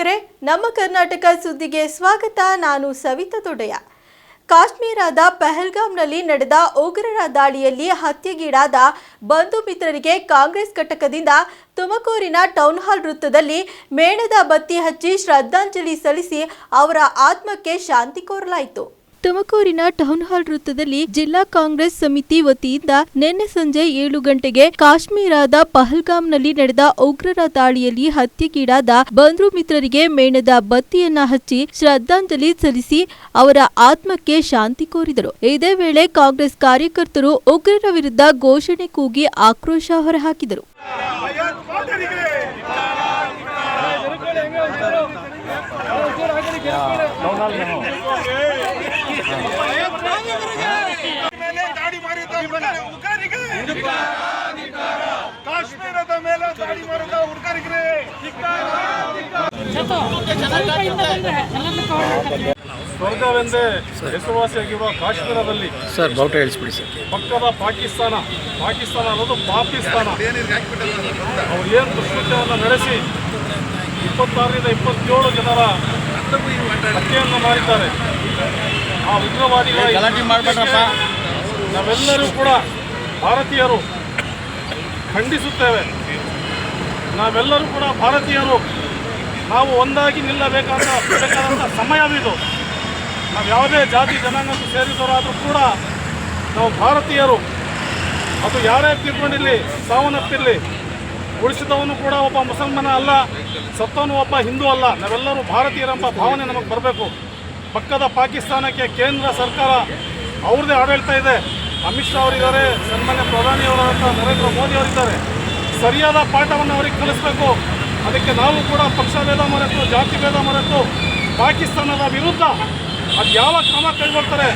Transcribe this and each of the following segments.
ವೀಕ್ಷಕರೇ, ನಮ್ಮ ಕರ್ನಾಟಕ ಸುದ್ದಿಗೆ ಸ್ವಾಗತ. ನಾನು ಸವಿತಾ ದೊಡ್ಡಯ್ಯ. ಕಾಶ್ಮೀರದ ಪಹಲ್ಗಾಮ್ನಲ್ಲಿ ನಡೆದ ಉಗ್ರರ ದಾಳಿಯಲ್ಲಿ ಹತ್ಯೆಗೀಡಾದ ಬಂಧು ಮಿತ್ರರಿಗೆ ಕಾಂಗ್ರೆಸ್ ಘಟಕದಿಂದ ತುಮಕೂರಿನ ಟೌನ್ ಹಾಲ್ ವೃತ್ತದಲ್ಲಿ ಮೇಣದ ಬತ್ತಿ ಹಚ್ಚಿ ಶ್ರದ್ಧಾಂಜಲಿ ಸಲ್ಲಿಸಿ ಅವರ ಆತ್ಮಕ್ಕೆ ಶಾಂತಿ ಕೋರಲಾಯಿತು. ತುಮಕೂರಿನ ಟೌನ್ ಹಾಲ್ ವೃತ್ತದಲ್ಲಿ ಜಿಲ್ಲಾ ಕಾಂಗ್ರೆಸ್ ಸಮಿತಿ ವತಿಯಿಂದ ನಿನ್ನೆ ಸಂಜೆ ಏಳು ಗಂಟೆಗೆ ಕಾಶ್ಮೀರದ ಪಹಲ್ಗಾಮ್ನಲ್ಲಿ ನಡೆದ ಉಗ್ರರ ದಾಳಿಯಲ್ಲಿ ಹತ್ಯೆಗೀಡಾದ ಬಂಧು ಮಿತ್ರರಿಗೆ ಮೇಣದ ಬತ್ತಿಯನ್ನ ಹಚ್ಚಿ ಶ್ರದ್ಧಾಂಜಲಿ ಸಲ್ಲಿಸಿ ಅವರ ಆತ್ಮಕ್ಕೆ ಶಾಂತಿ ಕೋರಿದರು. ಇದೇ ವೇಳೆ ಕಾಂಗ್ರೆಸ್ ಕಾರ್ಯಕರ್ತರು ಉಗ್ರರ ವಿರುದ್ಧ ಘೋಷಣೆ ಕೂಗಿ ಆಕ್ರೋಶ ಹೊರಹಾಕಿದರು. ದಾಳಿ ಮಾಡಿದ ಕಾಶ್ಮೀರದ ಮೇಲೆ ದಾಳಿ ಮಾಡಿದ ಹುಡುಗರಿಗೆ ಸ್ವರ್ಗವೆಂದೇ ಹೆಸರುವಾಸಿಯಾಗಿರುವ ಕಾಶ್ಮೀರದಲ್ಲಿ ಸರ್ ಬಾವುಟ ಹೇಳಿಸ್ಬಿಡಿ ಸರ್. ಪಕ್ಕದ ಪಾಕಿಸ್ತಾನ ಪಾಕಿಸ್ತಾನ ಅನ್ನೋದು ಪಾಕಿಸ್ತಾನ. ಅವ್ರು ಏನು ದುಷ್ಕೃತ್ಯವನ್ನು ನಡೆಸಿ ಇಪ್ಪತ್ತಾರರಿಂದ ಇಪ್ಪತ್ತೇಳು ಜನರ ಹತ್ಯೆಯನ್ನು ಮಾಡಿದ್ದಾರೆ. ಆ ಉಗ್ರವಾದಿಗಳ ಗಲಾಟೆ ಮಾಡಬೇಕಪ್ಪ ನಾವೆಲ್ಲರೂ ಕೂಡ ಭಾರತೀಯರು ಖಂಡಿಸುತ್ತೇವೆ. ನಾವೆಲ್ಲರೂ ಕೂಡ ಭಾರತೀಯರು. ನಾವು ಒಂದಾಗಿ ನಿಲ್ಲಬೇಕಾದ ಬೇಕಾದಂಥ ಸಮಯವಿದು. ನಾವು ಯಾವುದೇ ಜಾತಿ ಜನಾಂಗಕ್ಕೆ ಸೇರಿದವರಾದರೂ ಕೂಡ ನಾವು ಭಾರತೀಯರು. ಅದು ಯಾರೇ ತಿಳ್ಕೊಂಡಿರಲಿ ಸಾವನ್ನಪ್ಪಿರಲಿ ಉಳಿಸಿದವನು ಕೂಡ ಒಬ್ಬ ಮುಸಲ್ಮಾನ ಅಲ್ಲ ಸತ್ತವನು ಒಬ್ಬ ಹಿಂದೂ ಅಲ್ಲ. ನಾವೆಲ್ಲರೂ ಭಾರತೀಯರೆಂಬ ಭಾವನೆ ನಮಗೆ ಬರಬೇಕು. ಪಕ್ಕದ ಪಾಕಿಸ್ತಾನಕ್ಕೆ ಕೇಂದ್ರ ಸರ್ಕಾರ ಅವ್ರದ್ದೇ ಆಡಳಿತ ಇದೆ. ಅಮಿತ್ ಶಾ ಅವರಿದ್ದಾರೆ, ಸನ್ಮಾನ್ಯ ಪ್ರಧಾನಿಯವರಾದಂಥ ನರೇಂದ್ರ ಮೋದಿ ಅವರಿದ್ದಾರೆ. ಸರಿಯಾದ ಪಾಠವನ್ನು ಅವರಿಗೆ ಕಲಿಸಬೇಕು. ಅದಕ್ಕೆ ನಾವು ಕೂಡ ಪಕ್ಷ ಭೇದ ಮರೆತು, ಜಾತಿ ಭೇದ ಮರೆತು, ಪಾಕಿಸ್ತಾನದ ವಿರುದ್ಧ ಅದು ಯಾವ ಕ್ರಮ ಕೈಗೊಳ್ತಾರೆ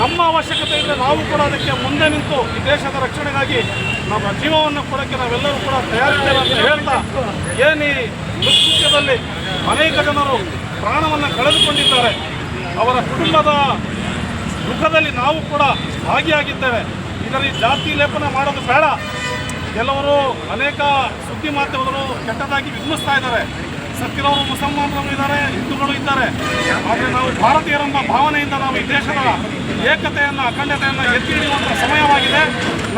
ನಮ್ಮ ಅವಶ್ಯಕತೆ ಇದ್ದರೆ ನಾವು ಕೂಡ ಅದಕ್ಕೆ ಮುಂದೆ ನಿಂತು ಈ ದೇಶದ ರಕ್ಷಣೆಗಾಗಿ ನಮ್ಮ ಜೀವವನ್ನು ಕೊಡೋಕ್ಕೆ ನಾವೆಲ್ಲರೂ ಕೂಡ ತಯಾರಿದ್ದೇವೆ ಅಂತ ಹೇಳ್ತಾ ಏನು ಈ ದುಷ್ಕೃತ್ಯದಲ್ಲಿ ಅನೇಕ ಜನರು ಪ್ರಾಣವನ್ನು ಕಳೆದುಕೊಂಡಿದ್ದಾರೆ. ಅವರ ಕುಟುಂಬದ ದುಃಖದಲ್ಲಿ ನಾವು ಕೂಡ ಭಾಗಿಯಾಗಿದ್ದೇವೆ. ಇದರಲ್ಲಿ ಜಾತಿ ಲೇಪನ ಮಾಡೋದು ಬೇಡ. ಕೆಲವರು ಅನೇಕ ಸುದ್ದಿ ಮಾಧ್ಯಮಗಳು ಕೆಟ್ಟದಾಗಿ ವಿಧಿಸ್ತಾ ಇದ್ದಾರೆ. ಸತ್ತಿರೋರು ಮುಸಲ್ಮಾನರು ಇದ್ದಾರೆ, ಹಿಂದೂಗಳು ಇದ್ದಾರೆ. ಆದರೆ ನಾವು ಭಾರತೀಯರೆಂಬ ಭಾವನೆಯಿಂದ ನಾವು ಈ ದೇಶದ ಏಕತೆಯನ್ನು, ಅಖಂಡತೆಯನ್ನು ಎತ್ತಿ ಹಿಡಿಯುವಂಥ ಸಮಯವಾಗಿದೆ.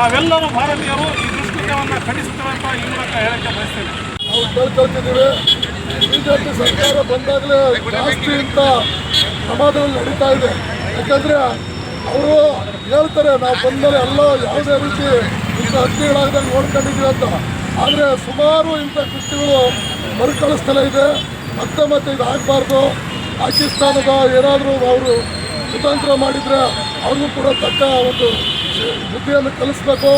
ನಾವೆಲ್ಲರೂ ಭಾರತೀಯರು ಈ ದುಷ್ಕೃತ್ಯವನ್ನು ಖಂಡಿಸುತ್ತೇವೆ ಅಂತ ಈ ಮೂಲಕ ಹೇಳಕ್ಕೆ ಬಯಸ್ತೇನೆ. ನಾವು ಬಿಜೆಪಿ ಸರ್ಕಾರ ಬಂದಾಗಲೇ ಜಾಸ್ತಿ ಇಂಥ ಪ್ರಮಾದಗಳು ನಡೀತಾ ಇದೆ. ಯಾಕಂದರೆ ಅವರು ಹೇಳ್ತಾರೆ, ನಾವು ಬಂದರೆ ಎಲ್ಲ ಯಾವುದೇ ರೀತಿ ಇಂಥ ಹತ್ಯೆಗಳಾಗದಂಗೆ ನೋಡ್ಕೊಂಡಿದ್ದೀವಿ ಅಂತ. ಆದರೆ ಸುಮಾರು ಇಂಥ ಕೃತ್ಯಗಳು ಮರುಕಳಿಸ್ತಲೇ ಇದೆ. ಮತ್ತೆ ಮತ್ತೆ ಇದು ಆಗಬಾರ್ದು. ಪಾಕಿಸ್ತಾನದ ಏನಾದರೂ ಅವರು ಕುತಂತ್ರ ಮಾಡಿದರೆ ಅವ್ರಿಗೂ ಕೂಡ ತಕ್ಕ ಒಂದು ಬುದ್ಧಿಯನ್ನು ಕಲಿಸ್ಬೇಕು.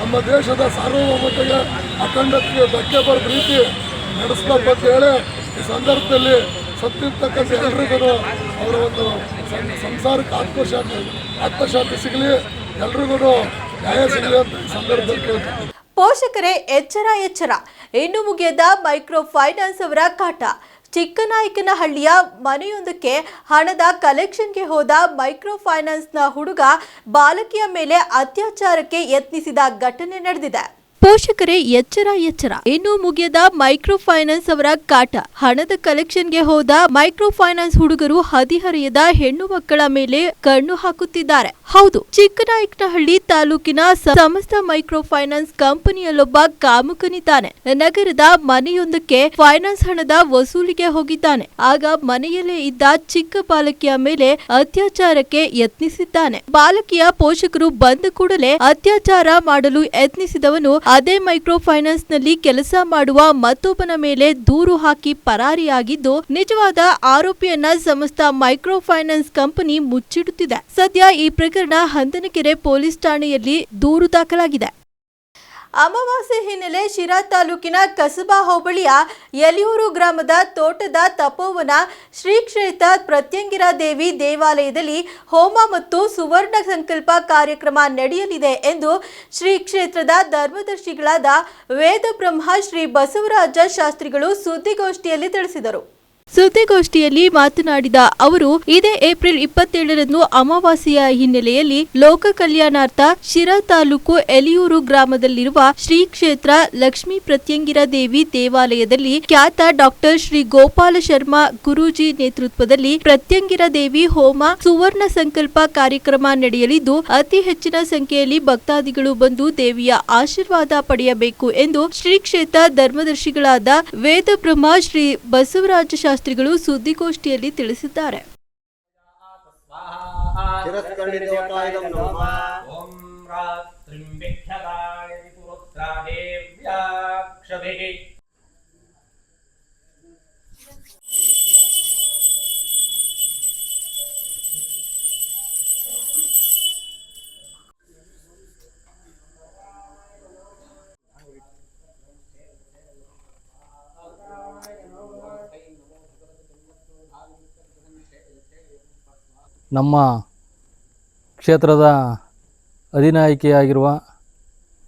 ನಮ್ಮ ದೇಶದ ಸಾರ್ವಭೌಮತೆಗೆ ಅಖಂಡತೆಗೆ ಧಕ್ಕೆ ಬರದ ರೀತಿ ನಡೆಸ್ಬೇಕು ಅಂತ ಹೇಳಿ ಈ ಸಂದರ್ಭದಲ್ಲಿ ಸತ್ತಿರ್ತಕ್ಕಂಥ ಎಲ್ರಿಗೂ ಅವರ ಒಂದು ಸಂಸಾರಕ್ಕೆ ಆತ್ಮಶಾಂತಿ ಆತ್ಮಶಾಂತಿ ಸಿಗಲಿ, ಎಲ್ರಿಗೂ ನ್ಯಾಯ ಸಿಗಲಿ ಅಂತ ಸಂದರ್ಭದಲ್ಲಿ ಕೇಳ್ತೀನಿ. ಪೋಷಕರೇ, ಎಚ್ಚರ ಎಚ್ಚರ. ಇನ್ನು ಮುಗಿಯದ ಮೈಕ್ರೋ ಫೈನಾನ್ಸ್ ಅವರ ಕಾಟ. ಚಿಕ್ಕನಾಯಕನಹಳ್ಳಿಯ ಮನೆಯೊಂದಕ್ಕೆ ಹಣದ ಕಲೆಕ್ಷನ್ಗೆ ಹೋದ ಮೈಕ್ರೋ ಫೈನಾನ್ಸ್ನ ಹುಡುಗ ಬಾಲಕಿಯ ಮೇಲೆ ಅತ್ಯಾಚಾರಕ್ಕೆ ಯತ್ನಿಸಿದ ಘಟನೆ ನಡೆದಿದೆ. ಪೋಷಕರೇ, ಎಚ್ಚರ ಎಚ್ಚರ. ಇನ್ನು ಮುಗಿಯದ ಮೈಕ್ರೋ ಫೈನಾನ್ಸ್ ಅವರ ಕಾಟ. ಹಣದ ಕಲೆಕ್ಷನ್ಗೆ ಹೋದ ಮೈಕ್ರೋ ಫೈನಾನ್ಸ್ ಹುಡುಗರು ಹದಿಹರೆಯದ ಹೆಣ್ಣು ಮಕ್ಕಳ ಮೇಲೆ ಕಣ್ಣು ಹಾಕುತ್ತಿದ್ದಾರೆ. ಹೌದು, ಚಿಕ್ಕನಾಯಕನಹಳ್ಳಿ ತಾಲೂಕಿನ ಸಮಸ್ತ ಮೈಕ್ರೋ ಫೈನಾನ್ಸ್ ಕಂಪನಿಯಲ್ಲೊಬ್ಬ ಕಾಮುಕನಿದ್ದಾನೆ. ನಗರದ ಮನೆಯೊಂದಕ್ಕೆ ಫೈನಾನ್ಸ್ ಹಣದ ವಸೂಲಿಗೆ ಹೋಗಿದ್ದಾನೆ. ಆಗ ಮನೆಯಲ್ಲೇ ಇದ್ದ ಚಿಕ್ಕ ಬಾಲಕಿಯ ಮೇಲೆ ಅತ್ಯಾಚಾರಕ್ಕೆ ಯತ್ನಿಸಿದ್ದಾನೆ. ಬಾಲಕಿಯ ಪೋಷಕರು ಬಂದ ಕೂಡಲೇ ಅತ್ಯಾಚಾರ ಮಾಡಲು ಯತ್ನಿಸಿದವನು ಅದೇ ಮೈಕ್ರೋ ಫೈನಾನ್ಸ್ನಲ್ಲಿ ಕೆಲಸ ಮಾಡುವ ಮತ್ತೊಬ್ಬನ ಮೇಲೆ ದೂರು ಹಾಕಿ ಪರಾರಿಯಾಗಿದ್ದು, ನಿಜವಾದ ಆರೋಪಿಯನ್ನ ಸಮಸ್ತ ಮೈಕ್ರೋ ಫೈನಾನ್ಸ್ ಕಂಪನಿ ಮುಚ್ಚಿಡುತ್ತಿದೆ. ಸದ್ಯ ಈ ಪ್ರಕರಣ ಹಂದನಕೆರೆ ಪೊಲೀಸ್ ಠಾಣೆಯಲ್ಲಿ ದೂರು ದಾಖಲಾಗಿದೆ. ಅಮಾವಾಸ್ಯೆ ಹಿನ್ನೆಲೆ ಶಿರಾ ತಾಲೂಕಿನ ಕಸಬಾ ಹೋಬಳಿಯ ಯಲಿಯೂರು ಗ್ರಾಮದ ತೋಟದ ತಪೋವನ ಶ್ರೀ ಕ್ಷೇತ್ರ ಪ್ರತ್ಯಂಗಿರಾ ದೇವಿ ದೇವಾಲಯದಲ್ಲಿ ಹೋಮ ಮತ್ತು ಸುವರ್ಣ ಸಂಕಲ್ಪ ಕಾರ್ಯಕ್ರಮ ನಡೆಯಲಿದೆ ಎಂದು ಶ್ರೀ ಕ್ಷೇತ್ರದ ಧರ್ಮದರ್ಶಿಗಳಾದ ವೇದಬ್ರಹ್ಮ ಶ್ರೀ ಬಸವರಾಜ ಶಾಸ್ತ್ರಿಗಳು ಸುದ್ದಿಗೋಷ್ಠಿಯಲ್ಲಿ ತಿಳಿಸಿದರು. ಸುದ್ದಿಗೋಷ್ಠಿಯಲ್ಲಿ ಮಾತನಾಡಿದ ಅವರು, ಇದೇ ಏಪ್ರಿಲ್ ಇಪ್ಪತ್ತೇಳರಂದು ಅಮಾವಾಸ್ಯೆಯ ಹಿನ್ನೆಲೆಯಲ್ಲಿ ಲೋಕ ಕಲ್ಯಾಣಾರ್ಥ ಶಿರಾ ತಾಲೂಕು ಎಲಿಯೂರು ಗ್ರಾಮದಲ್ಲಿರುವ ಶ್ರೀ ಕ್ಷೇತ್ರ ಲಕ್ಷ್ಮೀ ಪ್ರತ್ಯಂಗಿರ ದೇವಿ ದೇವಾಲಯದಲ್ಲಿ ಖ್ಯಾತ ಡಾಕ್ಟರ್ ಶ್ರೀ ಗೋಪಾಲ ಶರ್ಮಾ ಗುರೂಜಿ ನೇತೃತ್ವದಲ್ಲಿ ಪ್ರತ್ಯಂಗಿರ ದೇವಿ ಹೋಮ ಸುವರ್ಣ ಸಂಕಲ್ಪ ಕಾರ್ಯಕ್ರಮ ನಡೆಯಲಿದ್ದು, ಅತಿ ಹೆಚ್ಚಿನ ಸಂಖ್ಯೆಯಲ್ಲಿ ಭಕ್ತಾದಿಗಳು ಬಂದು ದೇವಿಯ ಆಶೀರ್ವಾದ ಪಡೆಯಬೇಕು ಎಂದು ಶ್ರೀ ಕ್ಷೇತ್ರ ಧರ್ಮದರ್ಶಿಗಳಾದ ವೇದಬ್ರಹ್ಮ ಶ್ರೀ ಬಸವರಾಜ ಶಾಸ್ತ್ರಿಗಳು ಸುದ್ದಿಗೋಷ್ಠಿಯಲ್ಲಿ ತಿಳಿಸಿದ್ದಾರೆ. ತಿರಸ್ಕರಣಿದೇವತಾಯಂ ನಮ್ಮ ಕ್ಷೇತ್ರದ ಅಧಿನಾಯಕಿಯಾಗಿರುವ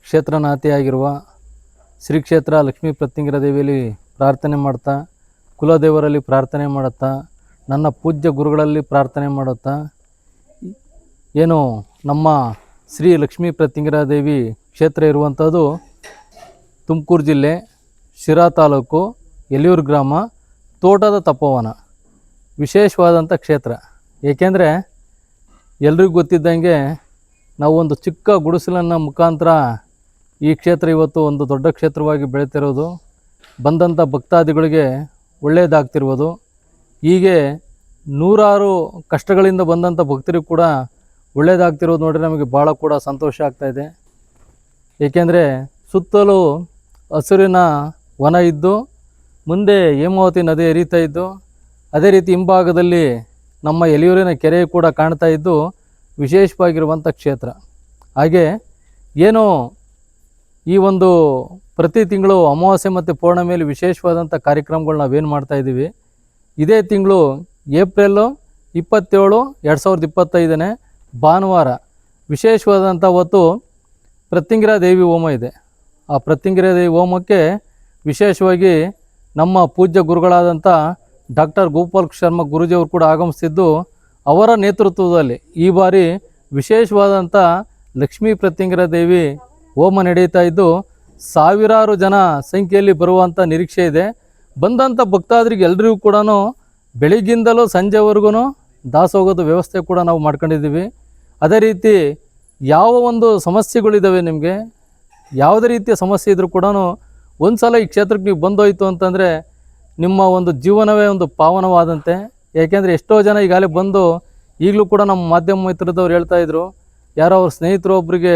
ಕ್ಷೇತ್ರನಾಥಿಯಾಗಿರುವ ಶ್ರೀ ಕ್ಷೇತ್ರ ಲಕ್ಷ್ಮೀ ಪ್ರತ್ಯಂಗಿರ ದೇವಿಯಲ್ಲಿ ಪ್ರಾರ್ಥನೆ ಮಾಡ್ತಾ, ಕುಲದೇವರಲ್ಲಿ ಪ್ರಾರ್ಥನೆ ಮಾಡುತ್ತಾ, ನನ್ನ ಪೂಜ್ಯ ಗುರುಗಳಲ್ಲಿ ಪ್ರಾರ್ಥನೆ ಮಾಡುತ್ತಾ, ಏನು ನಮ್ಮ ಶ್ರೀ ಲಕ್ಷ್ಮೀ ಪ್ರತ್ಯಂಗಿರ ದೇವಿ ಕ್ಷೇತ್ರ ಇರುವಂಥದ್ದು ತುಮಕೂರು ಜಿಲ್ಲೆ, ಶಿರಾ ತಾಲೂಕು ಎಲಿಯೂರು ಗ್ರಾಮ, ತೋಟದ ತಪೋವನ. ವಿಶೇಷವಾದಂಥ ಕ್ಷೇತ್ರ. ಏಕೆಂದರೆ ಎಲ್ರಿಗೂ ಗೊತ್ತಿದ್ದಂಗೆ ನಾವು ಒಂದು ಚಿಕ್ಕ ಗುಡಿಸಲನ್ನ ಮುಖಾಂತರ ಈ ಕ್ಷೇತ್ರ ಇವತ್ತು ಒಂದು ದೊಡ್ಡ ಕ್ಷೇತ್ರವಾಗಿ ಬೆಳೀತಿರೋದು. ಬಂದಂಥ ಭಕ್ತಾದಿಗಳಿಗೆ ಒಳ್ಳೆಯದಾಗ್ತಿರ್ಬೋದು ಹೀಗೆ ನೂರಾರು ಕಷ್ಟಗಳಿಂದ ಬಂದಂಥ ಭಕ್ತರಿಗೂ ಕೂಡ ಒಳ್ಳೆಯದಾಗ್ತಿರೋದು ನೋಡಿ ನಮಗೆ ಭಾಳ ಕೂಡ ಸಂತೋಷ ಆಗ್ತಾಯಿದೆ ಏಕೆಂದರೆ ಸುತ್ತಲೂ ಹಸುರಿನ ವನ ಇದ್ದು, ಮುಂದೆ ಹೇಮಾವತಿ ನದಿ ಹರಿತಾ ಇದ್ದು, ಅದೇ ರೀತಿ ಹಿಂಭಾಗದಲ್ಲಿ ನಮ್ಮ ಎಲಿಯೂರಿನ ಕೆರೆ ಕೂಡ ಕಾಣ್ತಾ ಇದ್ದು ವಿಶೇಷವಾಗಿರುವಂಥ ಕ್ಷೇತ್ರ. ಹಾಗೆ ಏನು ಈ ಒಂದು ಪ್ರತಿ ತಿಂಗಳು ಅಮಾವಾಸ್ಯೆ ಮತ್ತು ಪೌರ್ಣಮಿಯಲ್ಲಿ ವಿಶೇಷವಾದಂಥ ಕಾರ್ಯಕ್ರಮಗಳು ನಾವೇನು ಮಾಡ್ತಾ ಇದ್ದೀವಿ. ಇದೇ ತಿಂಗಳು ಏಪ್ರಿಲ್ಲು ಇಪ್ಪತ್ತೇಳು ಎರಡು ಸಾವಿರದ ಇಪ್ಪತ್ತೈದನೇ ಭಾನುವಾರ ವಿಶೇಷವಾದಂಥ ಹೊತ್ತು ಪ್ರತ್ಯಂಗಿರ ದೇವಿ ಹೋಮ ಇದೆ. ಆ ಪ್ರತಿಂಗಿರ ದೇವಿ ಹೋಮಕ್ಕೆ ವಿಶೇಷವಾಗಿ ನಮ್ಮ ಪೂಜ್ಯ ಗುರುಗಳಾದಂಥ ಡಾಕ್ಟರ್ ಗೋಪಾಲ್ ಶರ್ಮಾ ಗುರುಜಿಯವರು ಕೂಡ ಆಗಮಿಸಿದ್ದು ಅವರ ನೇತೃತ್ವದಲ್ಲಿ. ಈ ಬಾರಿ ವಿಶೇಷವಾದಂಥ ಲಕ್ಷ್ಮೀ ಪ್ರತ್ಯಂಗರ ದೇವಿ ಹೋಮ ನಡೀತಾ ಇದ್ದು, ಸಾವಿರಾರು ಜನ ಸಂಖ್ಯೆಯಲ್ಲಿ ಬರುವಂಥ ನಿರೀಕ್ಷೆ ಇದೆ. ಬಂದಂಥ ಭಕ್ತಾದ್ರಿಗೆ ಎಲ್ಲರಿಗೂ ಕೂಡ ಬೆಳಿಗ್ಗಿಂದಲೂ ಸಂಜೆವರೆಗೂ ದಾಸೋಗದ ವ್ಯವಸ್ಥೆ ಕೂಡ ನಾವು ಮಾಡ್ಕೊಂಡಿದ್ದೀವಿ. ಅದೇ ರೀತಿ ಯಾವ ಒಂದು ಸಮಸ್ಯೆಗಳಿದ್ದಾವೆ ನಿಮಗೆ, ಯಾವುದೇ ರೀತಿಯ ಸಮಸ್ಯೆ ಇದ್ದರೂ ಕೂಡ ಒಂದು ಸಲ ಈ ಕ್ಷೇತ್ರಕ್ಕೆ ನೀವು ಬಂದೋಯ್ತು ಅಂತಂದರೆ ನಿಮ್ಮ ಒಂದು ಜೀವನವೇ ಒಂದು ಪಾವನವಾದಂತೆ. ಯಾಕೆಂದರೆ ಎಷ್ಟೋ ಜನ ಈಗಾಗಲೇ ಬಂದು ಈಗಲೂ ಕೂಡ ನಮ್ಮ ಮಾಧ್ಯಮ ಮಿತ್ರದವ್ರು ಹೇಳ್ತಾ ಇದ್ರು. ಯಾರೋ ಅವ್ರ ಸ್ನೇಹಿತರು ಒಬ್ಬರಿಗೆ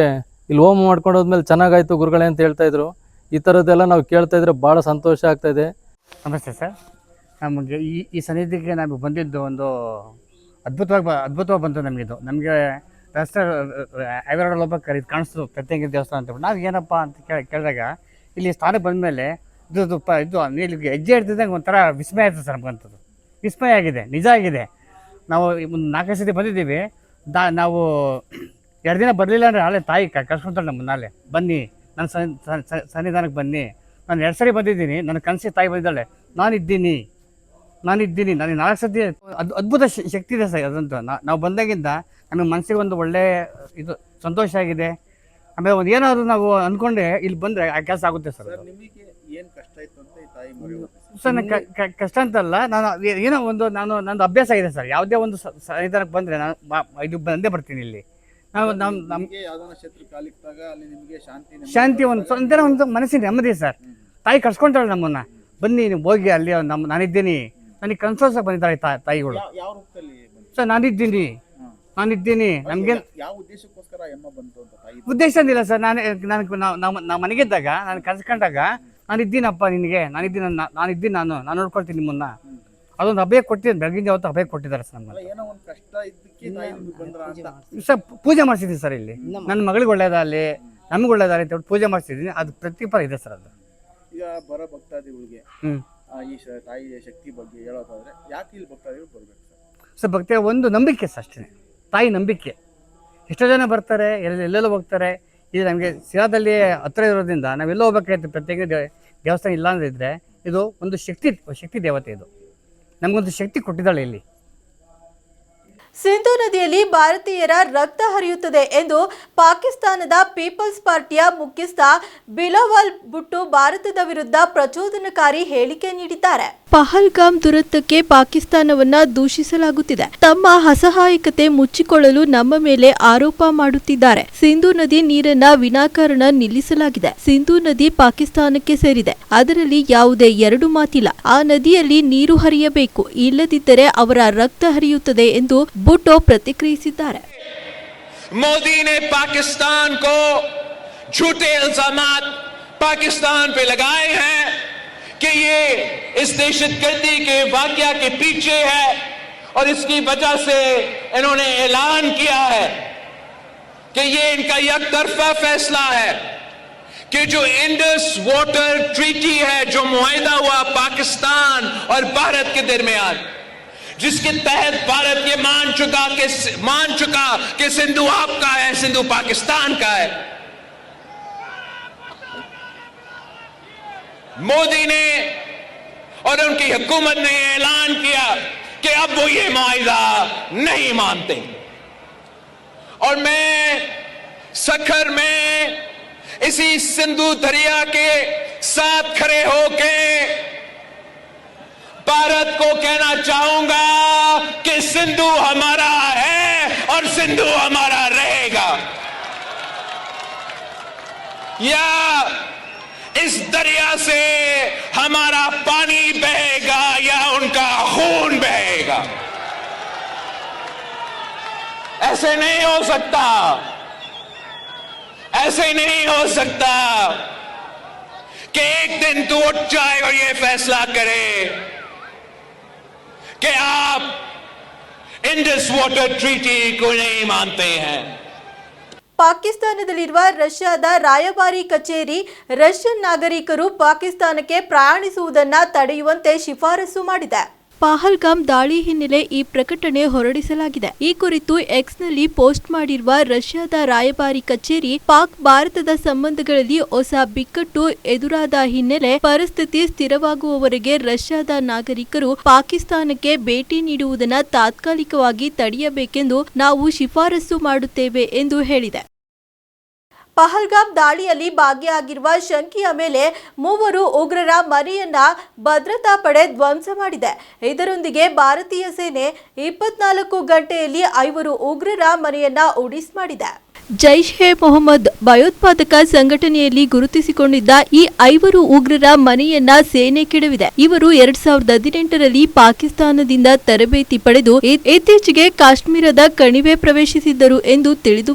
ಇಲ್ಲಿ ಹೋಮ ಮಾಡ್ಕೊಂಡು ಹೋದ್ಮೇಲೆ ಚೆನ್ನಾಗಾಯ್ತು ಗುರುಗಳೇ ಅಂತ ಹೇಳ್ತಾ ಇದ್ರು. ಈ ಥರದ್ದೆಲ್ಲ ನಾವು ಕೇಳ್ತಾ ಇದ್ರೆ ಭಾಳ ಸಂತೋಷ ಆಗ್ತಾಯಿದೆ ನಮಸ್ತೆ ಸರ್. ನಮಗೆ ಈ ಈ ಸನ್ನಿಧಿಗೆ ನಾವು ಬಂದಿದ್ದು ಒಂದು ಅದ್ಭುತವಾಗಿ ಬ, ಅದ್ಭುತವಾಗಿ ಬಂತು ನಮಗಿದು ನಮಗೆ ರಸ್ತೆ ಐವರಲ್ಲಿ ಹೋಗ್ಬೇಕಾದ್ರೆ ಕರಿ ಕಾಣಿಸ್ತು. ಪ್ರತ್ಯೇಕ ದೇವಸ್ಥಾನ ಅಂತ ನಾವು ಏನಪ್ಪ ಅಂತ ಕೇಳಿ, ಕೇಳಿದಾಗ ಇಲ್ಲಿ ಸ್ಥಾನಕ್ಕೆ ಬಂದಮೇಲೆ ಇದು ಇದು ಪ ಇದು ಇಲ್ಲಿಗೆ ಹೆಜ್ಜೆ ಇಡ್ತಿದ್ದಂಗೆ ಒಂಥರ ವಿಸ್ಮಯ ಆಯ್ತು ಸರ್ ನಮಗಂಥದ್ದು ವಿಸ್ಮಯ ಆಗಿದೆ, ನಿಜ ಆಗಿದೆ. ನಾವು ಒಂದು ನಾಲ್ಕೈದು ಸತಿ ಬಂದಿದ್ದೀವಿ. ದಾ ನಾವು ಎರಡು ದಿನ ಬರಲಿಲ್ಲ ಅಂದರೆ ಹಾಳೆ ತಾಯಿ ಕ ಕರ್ಸ್ಕೊಂತಾಳೆ ನಮ್ಮನ್ನ ನಾಳೆ. ಬನ್ನಿ, ನನ್ನ ಸನ್ ಸನ್- ಸನ್- ಸನ್ನಿಧಾನಕ್ಕೆ ಬನ್ನಿ. ನಾನು ಎರಡು ಸರಿ ಬಂದಿದ್ದೀನಿ, ನನ್ನ ಕನಸಿ ತಾಯಿ ಬಂದಿದ್ದಾಳೆ. ನಾನಿದ್ದೀನಿ ನಾನಿದ್ದೀನಿ ನನಗೆ ನಾಲ್ಕು ಸತಿ ಅದು ಅದ್ಭುತ ಶಕ್ತಿ ಇದೆ ಸರ್ ಅದಂತೂ. ನಾವು ಬಂದಾಗಿಂದ ನಮಗೆ ಮನಸ್ಸಿಗೆ ಒಂದು ಒಳ್ಳೆ ಇದು ಸಂತೋಷ ಆಗಿದೆ. ಆಮೇಲೆ ಒಂದು ಏನಾದರೂ ನಾವು ಅಂದ್ಕೊಂಡೆ ಇಲ್ಲಿ ಬಂದರೆ ಆ ಕೆಲಸ ಆಗುತ್ತೆ ಸರ್. ಸರ್ ಕಷ್ಟ ಅಂತಲ್ಲ ನಾನು ಏನೋ ಒಂದು ನಾನು ನಂದು ಅಭ್ಯಾಸ ಇದೆ ಸರ್. ಯಾವುದೇ ಒಂದು ಸ- ಸನ್ನಿಧಾನಕ್ಕೆ ಬಂದರೆ ನಾನು ಇದು ಬಂದೇ ಬರ್ತೀನಿ ಇಲ್ಲಿ. ನಾವು ನಮ್ಮ ನಿಮಗೆ ಶಾಂತಿ ಒಂದು ಒಂಥರ ಒಂದು ಮನಸ್ಸಿನ ನೆಮ್ಮದಿ ಸರ್. ತಾಯಿ ಕರ್ಸ್ಕೊಂತಾಳೆ ನಮ್ಮನ್ನ. ಬನ್ನಿ ನೀವು ಹೋಗಿ ಅಲ್ಲಿ ನಮ್ಮ ನಾನಿದ್ದೀನಿ. ನನಗೆ ಕನ್ಸೋಸಕ್ಕೆ ಬಂದಿದ್ದಾಳೆ ತಾಯಿಗಳು. ಸರ್ ನಾನಿದ್ದೀನಿ. ನಾನಿದ್ದೀನಿ. ನಮ್ಗೆ ಯಾವ ಉದ್ದೇಶಕ್ಕೋಸ್ಕರ ಉದ್ದೇಶ ಏನಿಲ್ಲ ಸರ್. ನಾನು ನನಗೆ ನಾವು ನಾವು ನಾವು ಮನೆಗಿದ್ದಾಗ ನಾನು ಕನ್ಸ್ಕೊಂಡಾಗ ನಾನಿದ್ದೀನಪ್ಪ ನಿನಗೆ ನಾನಿದ್ದೀನಿ ನಾನು ನಾನಿದ್ದೀನಿ ನಾನು ನಾನು ನೋಡ್ಕೊಳ್ತೀನಿ ನಿಮ್ಮನ್ನ. ಅದೊಂದು ಅಭಯ ಕೊಟ್ಟಿದ್ದೀನಿ ಬೆಳಗಿನ ಜಾವತ್ತು ಅಭಯ ಕೊಟ್ಟಿದ್ದಾರೆ ಸರ್ ನಮ್ಮಲ್ಲಿ. ಏನೋ ಒಂದು ಕಷ್ಟ ಇದ್ದಕ್ಕೆ ತಾಯಿ ಬಂದ್ರ ಅಂತ. ಸರ್ ಪೂಜೆ ಮಾಡಿಸಿದ್ದೀನಿ ಸರ್ ಇಲ್ಲಿ. ನನ್ನ ಮಗಳಿಗೆ ಒಳ್ಳೇದಾಗಲಿ ನಮ್ಗೆ ಒಳ್ಳೇದಾಗಲಿ ಅಂತ ಹೇಳಿ ಪೂಜೆ ಮಾಡಿಸಿದ್ದೀನಿ. ಅದು ಪ್ರತಿಫಲ ಇದೆ ಸರ್ ಅದು. ಈಗ ಬರೋ ಭಕ್ತಾದಿಗಳಿಗೆ ಈ ತಾಯಿ ತಾಯಿಯ ಶಕ್ತಿ ಬಗ್ಗೆ ಹೇಳೋದಾದ್ರೆ ಯಾಕೆ ಇಲ್ಲಿ ಭಕ್ತಾದಿಗಳು ಬರ್ಬೇಕು ಸರ್? ಸರ್ ಭಕ್ತಿಯ ಒಂದು ನಂಬಿಕೆ ಸರ್ ಅಷ್ಟೇ. ತಾಯಿ ನಂಬಿಕೆ. ಎಷ್ಟೋ ಜನ ಬರ್ತಾರೆ ಎಲ್ಲ ಎಲ್ಲೆಲ್ಲೋ ಹೋಗ್ತಾರೆ ಇದು ನಮಗೆ ಶಿರಾದಲ್ಲಿ ಹತ್ತಿರ ಇರೋದ್ರಿಂದ ನಾವೆಲ್ಲೋ ಹೋಗ್ಬೇಕಾಯ್ತು ಪ್ರತ್ಯೇಕ ದೇವ ದೇವಸ್ಥಾನ ಇಲ್ಲ ಇದ್ದರೆ ಇದು ಒಂದು ಶಕ್ತಿ ಶಕ್ತಿ ದೇವತೆ ಇದು. ನಮಗೊಂದು ಶಕ್ತಿ ಕೊಟ್ಟಿದ್ದಾಳೆ ಇಲ್ಲಿ. ಸಿಂಧು ನದಿಯಲ್ಲಿ ಭಾರತೀಯರ ರಕ್ತ ಹರಿಯುತ್ತದೆ ಎಂದು ಪಾಕಿಸ್ತಾನದ ಪೀಪಲ್ಸ್ ಪಾರ್ಟಿಯ ಮುಖ್ಯಸ್ಥ ಬಿಲಾವಲ್ ಬುಟ್ಟು ಭಾರತದ ವಿರುದ್ಧ ಪ್ರಚೋದನಕಾರಿ ಹೇಳಿಕೆ ನೀಡಿದ್ದಾರೆ. ಪಹಲ್ಗಾಮ್ ದುರಂತಕ್ಕೆ ಪಾಕಿಸ್ತಾನವನ್ನ ದೂಷಿಸಲಾಗುತ್ತಿದೆ. ತಮ್ಮ ಅಸಹಾಯಕತೆ ಮುಚ್ಚಿಕೊಳ್ಳಲು ನಮ್ಮ ಮೇಲೆ ಆರೋಪ ಮಾಡುತ್ತಿದ್ದಾರೆ. ಸಿಂಧು ನದಿ ನೀರನ್ನ ವಿನಾಕಾರಣ ನಿಲ್ಲಿಸಲಾಗಿದೆ. ಸಿಂಧು ನದಿ ಪಾಕಿಸ್ತಾನಕ್ಕೆ ಸೇರಿದೆ. ಅದರಲ್ಲಿ ಯಾವುದೇ ಎರಡು ಮಾತಿಲ್ಲ. ಆ ನದಿಯಲ್ಲಿ ನೀರು ಹರಿಯಬೇಕು. ಇಲ್ಲದಿದ್ದರೆ ಅವರ ರಕ್ತ ಹರಿಯುತ್ತದೆ ಎಂದು ಬುಟ್ಟೋ ಪ್ರತಿಕ್ರಿಯಿಸಿದ್ದಾರೆ मोदी ने पाकिस्तान को झूठे इल्जाम पाकिस्तान पे लगाए हैं कि ये इस दहशतगर्दी के वाकया के पीछे है और इसकी वजह से इन्होंने ऐलान किया है कि ये इनका एक तरफा फैसला है कि जो इंडस वाटर ट्रीटी है जो मुआदा हुआ पाकिस्तान और भारत के दरमियान जिसके तहत भारत ये मान चुका कि मान चुका कि सिंधु आपका है, सिंधु पाकिस्तान का है। मोदी ने और उनकी हुकूमत ने ऐलान किया कि अब वो ये मुआवजा नहीं मानते। और मैं सखर में इसी सिंधु दरिया के साथ खड़े होके कहना चाहूँगा कि सिंधु हमारा है और सिंधु हमारा रहेगा। या इस दरिया से हमारा पानी बहेगा या उनका खून बहेगा। ऐसे नहीं हो सकता। ऐसे नहीं हो सकता कि एक दिन तू उठ जाए और ये फैसला करे। कि आप इंडस वाटर ट्रीटी को नहीं मानते हैं ಪಾಕಿಸ್ತಾನದಲ್ಲಿರುವ ರಷ್ಯಾದ ರಾಯಭಾರಿ ಕಚೇರಿ ರಷ್ಯನ್ ನಾಗರಿಕರು ಪಾಕಿಸ್ತಾನಕ್ಕೆ ಪ್ರಯಾಣಿಸುವುದನ್ನ ತಡೆಯುವಂತೆ ಶಿಫಾರಸು ಮಾಡಿದೆ ಪಹಲ್ಗಾಮ್ ದಾಳಿ ಹಿನ್ನೆಲೆ ಈ ಪ್ರಕಟಣೆ ಹೊರಡಿಸಲಾಗಿದೆ. ಈ ಕುರಿತು ಎಕ್ಸ್ನಲ್ಲಿ ಪೋಸ್ಟ್ ಮಾಡಿರುವ ರಷ್ಯಾದ ರಾಯಭಾರಿ ಕಚೇರಿ ಪಾಕ್ ಭಾರತದ ಸಂಬಂಧಗಳಲ್ಲಿ ಹೊಸ ಬಿಕ್ಕಟ್ಟು ಎದುರಾದ ಹಿನ್ನೆಲೆ ಪರಿಸ್ಥಿತಿ ಸ್ಥಿರವಾಗುವವರೆಗೆ ರಷ್ಯಾದ ನಾಗರಿಕರು ಪಾಕಿಸ್ತಾನಕ್ಕೆ ಭೇಟಿ ನೀಡುವುದನ್ನು ತಾತ್ಕಾಲಿಕವಾಗಿ ತಡೆಯಬೇಕೆಂದು ನಾವು ಶಿಫಾರಸು ಮಾಡುತ್ತೇವೆ ಎಂದು ಹೇಳಿದೆ. ಪಹಲ್ಗಾಮ್ ದಾಳಿಯಲ್ಲಿ ಭಾಗಿಯಾಗಿರುವ ಶಂಕಿಯ ಮೇಲೆ ಮೂವರು ಉಗ್ರರ ಮನೆಯನ್ನ ಭದ್ರತಾ ಪಡೆ ಧ್ವಂಸ ಮಾಡಿದೆ. ಇದರೊಂದಿಗೆ ಭಾರತೀಯ ಸೇನೆ ಇಪ್ಪತ್ನಾಲ್ಕು ಗಂಟೆಯಲ್ಲಿ ಐವರು ಉಗ್ರರ ಮನೆಯನ್ನ ಉಡಿಸ್ ಮಾಡಿದೆ. ಜೈಷ್ ಎ ಮೊಹಮ್ಮದ್ ಭಯೋತ್ಪಾದಕ ಸಂಘಟನೆಯಲ್ಲಿ ಗುರುತಿಸಿಕೊಂಡಿದ್ದ ಈ ಐವರು ಉಗ್ರರ ಮನೆಯನ್ನ ಸೇನೆ ಕೆಡವಿದೆ. ಇವರು ಎರಡ್ ಸಾವಿರದ ಹದಿನೆಂಟರಲ್ಲಿ ಪಾಕಿಸ್ತಾನದಿಂದ ತರಬೇತಿ ಪಡೆದು ಇತ್ತೀಚೆಗೆ ಕಾಶ್ಮೀರದ ಕಣಿವೆ ಪ್ರವೇಶಿಸಿದ್ದರು ಎಂದು ತಿಳಿದು